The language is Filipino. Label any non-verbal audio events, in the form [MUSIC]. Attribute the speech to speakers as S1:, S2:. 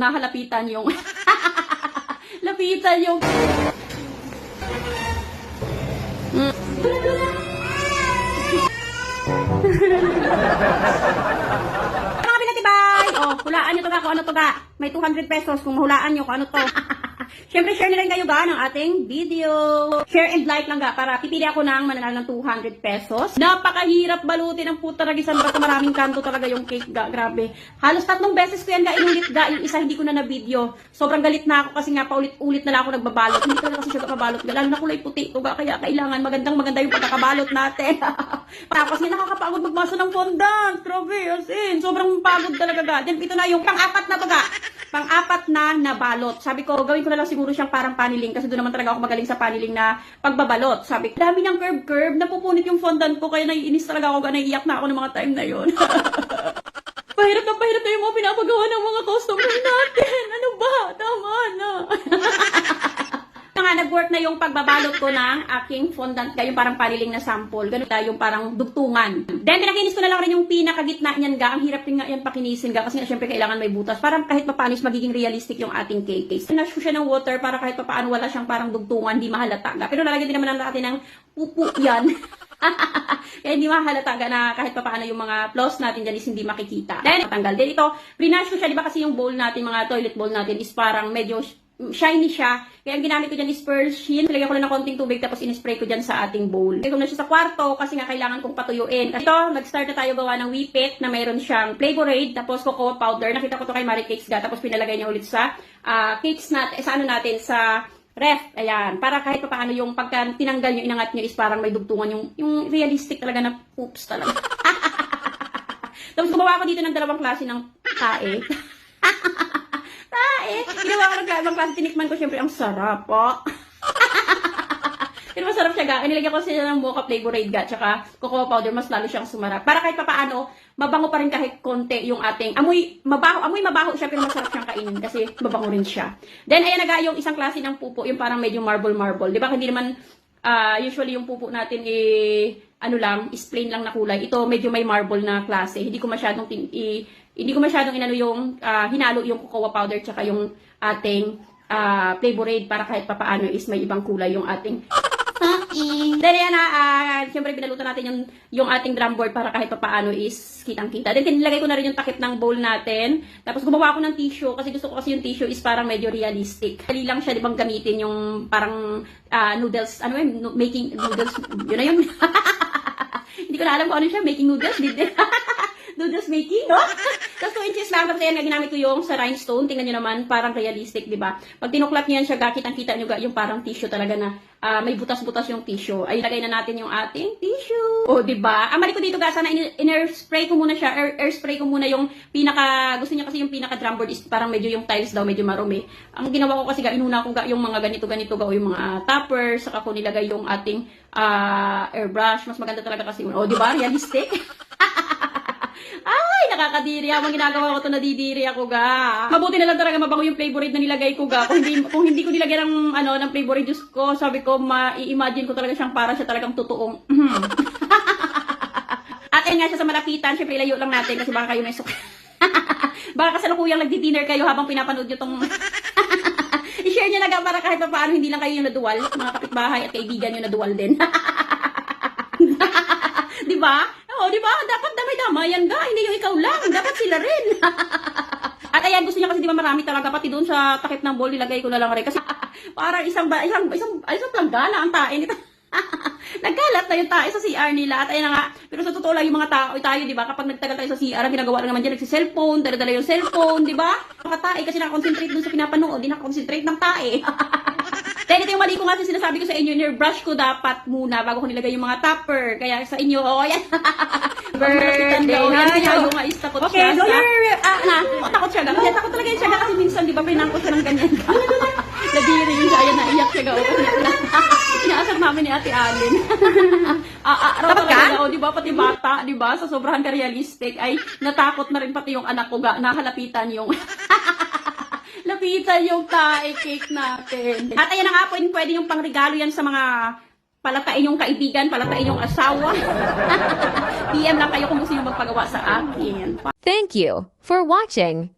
S1: Nahalapitan yung... [LAUGHS] Lapitan yung... Mm. [LAUGHS] Mga pinatibay! Oh, hulaan nyo to ga kung ano to ga. May 200 pesos kung mahulaan nyo kung ano to. [LAUGHS] Siyempre, share na rin kayo ga ng ating video. Share and like lang ga para pipili ako ng mananalo ng 200 pesos. Napakahirap balutin ang puta ragisan basta maraming kanto talaga yung cake ga. Grabe. Halos tatlong beses ko yan ga inulit ga. Yung isa hindi ko na na video. Sobrang galit na ako kasi nga paulit-ulit na lang ako nagbabalot. Hindi talaga kasi siya mabalot ga. Lalo na kulay puti ko ga. Kaya kailangan magandang maganda yung pagkakabalot natin. [LAUGHS] Tapos nga nakakapagod magbasa ng fondant. Grabe, as in. Sobrang pagod talaga ga. Then ito na yung pang-apat na to ga. Pang-apat na nabalot. Sabi ko, gawin ko na lang siguro siyang parang paniling kasi doon naman talaga ako magaling sa paniling na pagbabalot. Sabi ko, dami ng curve-curve, napupunit yung fondant ko kaya naiinis talaga ako, naiiyak na ako ng mga time na yon. [LAUGHS] pahirap na pahirap na yung mga pinapagawa ng mga customer natin. Ano ba? Tama na. Ito nga, nag-work na yung pagbabalot ko ng aking fondant, yung parang paniling na sample. Ganun na yung parang dugtungan. Then, pinakinis ko na lang rin yung pinakagitna niyan ga. Ang hirap rin nga yan pakinisin ga kasi nga syempre kailangan may butas. Para kahit papaano is magiging realistic yung ating cake case. Ko siya ng water para kahit papaano wala siyang parang dugtungan, di mahalata ga. Pero lalagyan din naman natin ng pupu yan. [LAUGHS] Kaya hindi mahalata ga na kahit papaano yung mga flaws natin dyan is hindi makikita. Then, matanggal. Then ito, prinash ko siya, di ba kasi yung bowl natin, mga toilet bowl natin is parang medyo shiny siya. Kaya ang ginamit ko dyan is pearl sheen. Lagyan ko lang ng konting tubig tapos in-spray ko dyan sa ating bowl. Lagyan ko na siya sa kwarto kasi nga kailangan kong patuyuin. Ito, nag-start na tayo gawa ng whippet na mayroon siyang flavorade tapos cocoa powder. Nakita ko to kay Marie Cakes ga tapos pinalagay niya ulit sa ah, cakes natin, sa ano natin, sa ref. Ayan. Para kahit pa paano yung pagka tinanggal nyo, inangat nyo is parang may dugtungan yung, yung realistic talaga na poops talaga. [LAUGHS] tapos gumawa ko dito ng dalawang klase ng tae. [LAUGHS] tae. Ginawa ko ng dalawang klase. Tinikman ko syempre ang sarap po. [LAUGHS] Pero masarap siya ga. Nilagyan ko sila ng mocha flavorade ga. Tsaka cocoa powder. Mas lalo siyang sumarap. Para kahit papaano, mabango pa rin kahit konti yung ating amoy mabaho. Amoy mabaho siya pero masarap siyang kainin kasi mabango rin siya. Then ayan na ga yung isang klase ng pupo. Yung parang medyo marble marble. Di ba? Hindi naman ah, usually yung pupo natin eh ano lang, is plain lang na kulay. Ito medyo may marble na klase. Hindi ko masyadong tin- i- hindi ko masyadong inano yung ah, hinalo yung cocoa powder tsaka yung ating ah, flavorade para kahit papaano is may ibang kulay yung ating Then yan na, ah, siyempre binalutan natin yung, yung ating drum board para kahit papaano is kitang-kita. Then nilagay ko na rin yung takip ng bowl natin. Tapos gumawa ako ng tissue kasi gusto ko kasi yung tissue is parang medyo realistic. Dali lang siya, di bang gamitin yung parang ah, noodles, ano yun, making noodles, yun na yun. [LAUGHS] Hindi ko na alam kung ano siya, making noodles, di [LAUGHS] noodles making, no? Tapos 2 inches lang, tapos ayan ginamit ko yung sa rhinestone. Tingnan nyo naman, parang realistic, di ba? Pag tinuklat nyo yan siya, kitang-kita nyo ga, yung parang tissue talaga na ah, may butas-butas yung tissue. Ay, lagay na natin yung ating tissue. O, di ba? Ang mali ko dito, ga, sana in- in-air spray ko muna siya. Air, spray ko muna yung pinaka, gusto niya kasi yung pinaka drum board is parang medyo yung tiles daw, medyo marumi. Ang ginawa ko kasi, ga, inuna ko ga, yung mga ganito-ganito ga, yung mga topper, saka ko nilagay yung ating ah, airbrush. Mas maganda talaga kasi, o, di ba? Realistic. [LAUGHS] Nakakadiri. Habang ginagawa ko to nadidiri ako ga. Mabuti na lang talaga mabango yung flavorade na nilagay ko ga. Kung hindi, kung hindi ko nilagay ng, ano, ng flavorade juice ko, sabi ko, ma-imagine ko talaga siyang para siya talagang totoong. [LAUGHS] At ayun nga siya sa malapitan, syempre ilayo lang natin kasi baka kayo may suk... [LAUGHS] baka kasalukuyang nagdi-dinner kayo habang pinapanood nyo tong... [LAUGHS] I-share nyo na ga para kahit pa paano hindi lang kayo yung naduwal. Mga kapitbahay at kaibigan nyo naduwal din. di ba? Oo, di ba? Dapat damay-damayan ka. Hindi yung ikaw lang. Dapat sila rin. [LAUGHS] At ayan, gusto niya kasi di ba marami talaga. Pati doon sa takip ng bowl, nilagay ko na lang rin. Kasi [LAUGHS] parang isang, ba, isang, isang, isang planggana ang tae nito. [LAUGHS] Nagkalat na yung tae sa CR nila. At ayan nga. Pero sa totoo lang, yung mga tao, tayo, di ba? Kapag nagtagal tayo sa CR, ang ginagawa lang naman dyan, nagsi-cellphone, dala-dala yung cellphone, di ba? Mga tae kasi nakakonsentrate dun sa pinapanood, di nakakonsentrate ng tae. Then ito yung mali ko nga sinasabi ko sa inyo, brush ko dapat muna bago ko nilagay yung mga topper. Kaya sa inyo, oh, yan. [LAUGHS] Birthday na tayo. Nga is takot
S2: Okay,
S1: siya.
S2: lawyer,
S1: Ah, na, oh, takot siya. Kasi takot talaga siya kasi minsan, di ba, pinangko siya ng ganyan. Nadiri yung [LAUGHS] siya, ayan, naiyak siya. ga, oh, Kasi inaasar namin ni Ate Alin. [LAUGHS] ah, ah, raw talaga, oh, di ba, pati bata, di ba, sa sobrahan ka realistic, ay natakot na rin pati yung anak ko, ga, nahalapitan yung lapitan yung tae cake natin. At ayan na nga po, pwede yung pangregalo yan sa mga palatain yung kaibigan, palatain yung asawa. [LAUGHS] PM lang kayo kung gusto nyo magpagawa sa akin.
S3: Thank you for watching.